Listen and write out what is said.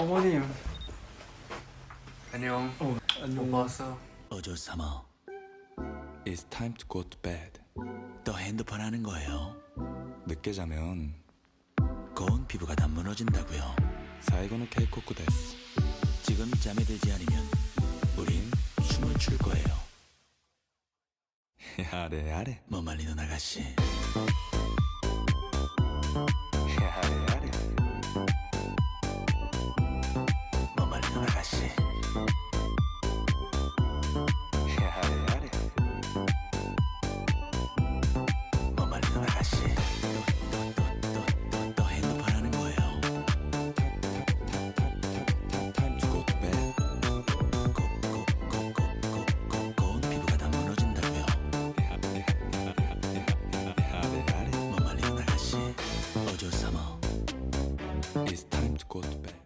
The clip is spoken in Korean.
어머님. 안녕. 어, 안녕. 못 봤어. 어조 삼아 It's time to go to bed. 또 핸드폰 하는 거예요? 늦게 자면 고운 피부가 다 무너진다고요. 사이고노 케이코쿠 데스. 지금 잠이 들지 않으면 우린 춤을 출 거예요. 야래 야래. 뭐 말리는 아가씨. It's time to go to bed.